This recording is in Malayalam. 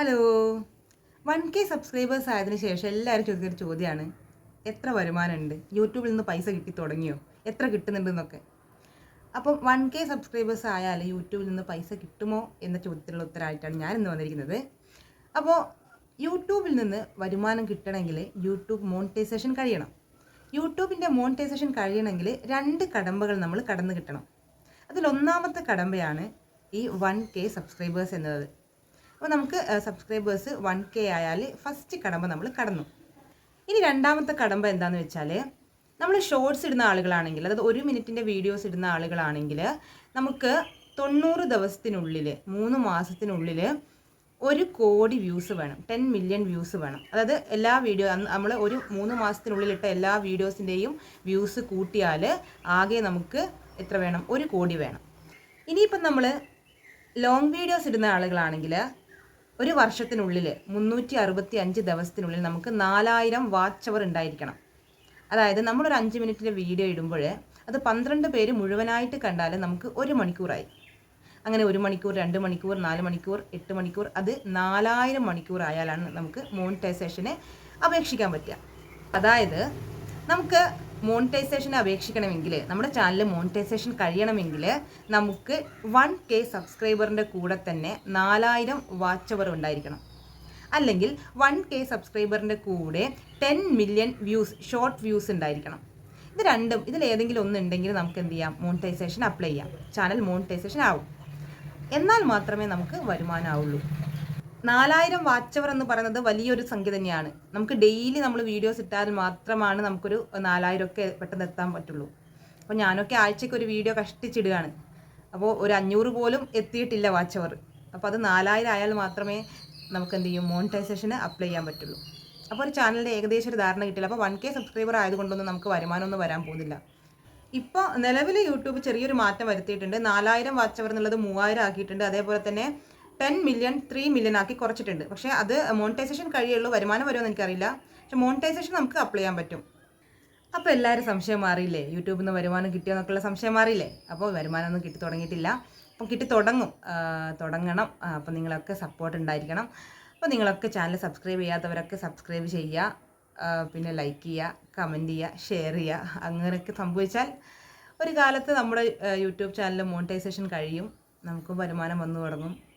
ഹലോ വൺ കെ സബ്സ്ക്രൈബേഴ്സ് ആയതിനു ശേഷം എല്ലാവരും ഒരു ചോദ്യമാണ് എത്ര വരുമാനമുണ്ട്? യൂട്യൂബിൽ നിന്ന് പൈസ കിട്ടി തുടങ്ങിയോ? എത്ര കിട്ടുന്നുണ്ടെന്നൊക്കെ. അപ്പം വൺ കെ സബ്സ്ക്രൈബേഴ്സ് ആയാൽ യൂട്യൂബിൽ നിന്ന് പൈസ കിട്ടുമോ എന്ന ചോദ്യത്തിനുള്ള ഉത്തരമായിട്ടാണ് ഞാൻ ഇന്ന് വന്നിരിക്കുന്നത് അപ്പോൾ യൂട്യൂബിൽ നിന്ന് വരുമാനം കിട്ടണമെങ്കിൽ യൂട്യൂബ് മോണിറ്റൈസേഷൻ കഴിയണം. യൂട്യൂബിന്റെ മോണിറ്റൈസേഷൻ കഴിയണമെങ്കിൽ രണ്ട് കടമ്പകൾ നമ്മൾ കടന്നു കിട്ടണം. അതിലൊന്നാമത്തെ കടമ്പയാണ് ഈ വൺ കെ സബ്സ്ക്രൈബേഴ്സ് എന്നത്. അപ്പോൾ നമുക്ക് സബ്സ്ക്രൈബേഴ്സ് വൺ കെ ആയാൽ ഫസ്റ്റ് കടമ്പ നമ്മൾ കടന്നു. ഇനി രണ്ടാമത്തെ കടമ്പ എന്താണെന്ന് വെച്ചാൽ നമ്മൾ ഷോർട്സ് ഇടുന്ന ആളുകളാണെങ്കിൽ അതായത് ഒരു മിനിറ്റിന്റെ വീഡിയോസ് ഇടുന്ന ആളുകളാണെങ്കിൽ നമുക്ക് തൊണ്ണൂറ് ദിവസത്തിനുള്ളിൽ മൂന്ന് മാസത്തിനുള്ളിൽ ഒരു കോടി വ്യൂസ് വേണം ടെൻ മില്യൺ വ്യൂസ് വേണം. അതായത് എല്ലാ വീഡിയോ നമ്മൾ ഒരു മൂന്ന് മാസത്തിനുള്ളിൽ ഇട്ട എല്ലാ വീഡിയോസിന്റെയും വ്യൂസ് കൂട്ടിയാൽ ആകെ നമുക്ക് എത്ര വേണം? ഒരു കോടി വേണം. ഇനിയിപ്പം നമ്മൾ ലോങ് വീഡിയോസ് ഇടുന്ന ആളുകളാണെങ്കിൽ ഒരു വർഷത്തിനുള്ളിൽ മുന്നൂറ്റി അറുപത്തി അഞ്ച് ദിവസത്തിനുള്ളിൽ നമുക്ക് നാലായിരം വാച്ച് അവർ ഉണ്ടായിരിക്കണം. അതായത് നമ്മളൊരു അഞ്ച് മിനിറ്റിന്റെ വീഡിയോ ഇടുമ്പോൾ അത് പന്ത്രണ്ട് പേര് മുഴുവനായിട്ട് കണ്ടാൽ നമുക്ക് ഒരു മണിക്കൂറായി. അങ്ങനെ ഒരു മണിക്കൂർ രണ്ട് മണിക്കൂർ നാല് മണിക്കൂർ എട്ട് മണിക്കൂർ അത് നാലായിരം മണിക്കൂർ ആയാലാണ് നമുക്ക് മോണിറ്റൈസേഷന് അപേക്ഷിക്കാൻ പറ്റുക. അതായത് നമുക്ക് മോണിറ്റൈസേഷന് അപേക്ഷിക്കണമെങ്കിൽ നമ്മുടെ ചാനൽ മോണിറ്റൈസേഷൻ കഴിയണമെങ്കിൽ നമുക്ക് വൺ കെ സബ്സ്ക്രൈബറിന്റെ കൂടെ തന്നെ നാലായിരം വാച്ച് അവർ ഉണ്ടായിരിക്കണം. അല്ലെങ്കിൽ വൺ കെ സബ്സ്ക്രൈബറിന്റെ കൂടെ ten million views short views ഉണ്ടായിരിക്കണം. ഇത് രണ്ടും ഇതിൽ ഏതെങ്കിലും ഒന്നുണ്ടെങ്കിൽ നമുക്ക് എന്ത് ചെയ്യാം? മോണിറ്റൈസേഷൻ അപ്ലൈ ചെയ്യാം. ചാനൽ മോണിറ്റൈസേഷൻ ആവും. എന്നാൽ മാത്രമേ നമുക്ക് വരുമാനമാവുള്ളൂ നാലായിരം അവർ എന്ന് പറയുന്നത് വലിയൊരു സംഖ്യ തന്നെയാണ്. നമുക്ക് ഡെയിലി നമ്മൾ വീഡിയോസ് ഇട്ടാൽ മാത്രമാണ് നമുക്കൊരു നാലായിരം ഒക്കെ പെട്ടെന്ന് എത്താൻ പറ്റുള്ളൂ. അപ്പോൾ ഞാനൊക്കെ ആഴ്ചയ്ക്ക് ഒരു വീഡിയോ കഷ്ടിച്ചിടുകയാണ്. അപ്പോൾ ഒരു അഞ്ഞൂറ് പോലും എത്തിയിട്ടില്ല വാച്ച് അവർ അപ്പോൾ അത് നാലായിരം ആയാൽ മാത്രമേ നമുക്ക് എന്ത് ചെയ്യും? മോണിറ്റൈസേഷന് അപ്ലൈ ചെയ്യാൻ പറ്റുള്ളൂ. അപ്പോൾ ഒരു ചാനലിന്റെ ഏകദേശം ഒരു ധാരണ കിട്ടില്ല അപ്പോൾ വൺ കെ സബ്സ്ക്രൈബർ ആയതുകൊണ്ടൊന്നും നമുക്ക് വരുമാനമൊന്നും വരാൻ പോകുന്നില്ല. ഇപ്പോൾ നിലവിൽ യൂട്യൂബ് ചെറിയൊരു മാറ്റം വരുത്തിയിട്ടുണ്ട്. നാലായിരം വാച്ചവർ എന്നുള്ളത് മൂവായിരം ആക്കിയിട്ടുണ്ട്. അതേപോലെ തന്നെ ടെൻ മില്യൺ ത്രീ മില്യൺ ആക്കി കുറച്ചിട്ടുണ്ട്. പക്ഷേ അത് മോണിറ്റൈസേഷൻ കഴിയുള്ളൂ വരുമാനം വരുമെന്ന് എനിക്കറിയില്ല. പക്ഷെ മോണിറ്റൈസേഷൻ നമുക്ക് അപ്ലൈ ചെയ്യാൻ പറ്റും. അപ്പോൾ എല്ലാവരും സംശയം മാറിയില്ലേ? യൂട്യൂബിൽ നിന്ന് വരുമാനം കിട്ടിയോ എന്നൊക്കെയുള്ള സംശയം മാറിയില്ലേ? അപ്പോൾ വരുമാനമൊന്നും കിട്ടി തുടങ്ങിയിട്ടില്ല. അപ്പം കിട്ടി തുടങ്ങും. തുടങ്ങണം. അപ്പോൾ നിങ്ങളൊക്കെ സപ്പോർട്ട് ഉണ്ടായിരിക്കണം. അപ്പോൾ നിങ്ങളൊക്കെ ചാനൽ സബ്സ്ക്രൈബ് ചെയ്യാത്തവരൊക്കെ സബ്സ്ക്രൈബ് ചെയ്യുക. പിന്നെ ലൈക്ക് ചെയ്യുക കമന്റ് ചെയ്യുക ഷെയർ ചെയ്യുക. അങ്ങനെയൊക്കെ സംഭവിച്ചാൽ ഒരു കാലത്ത് നമ്മുടെ യൂട്യൂബ് ചാനൽ മോണിറ്റൈസേഷൻ കഴിയും. നമുക്ക് വരുമാനം വന്നു തുടങ്ങും.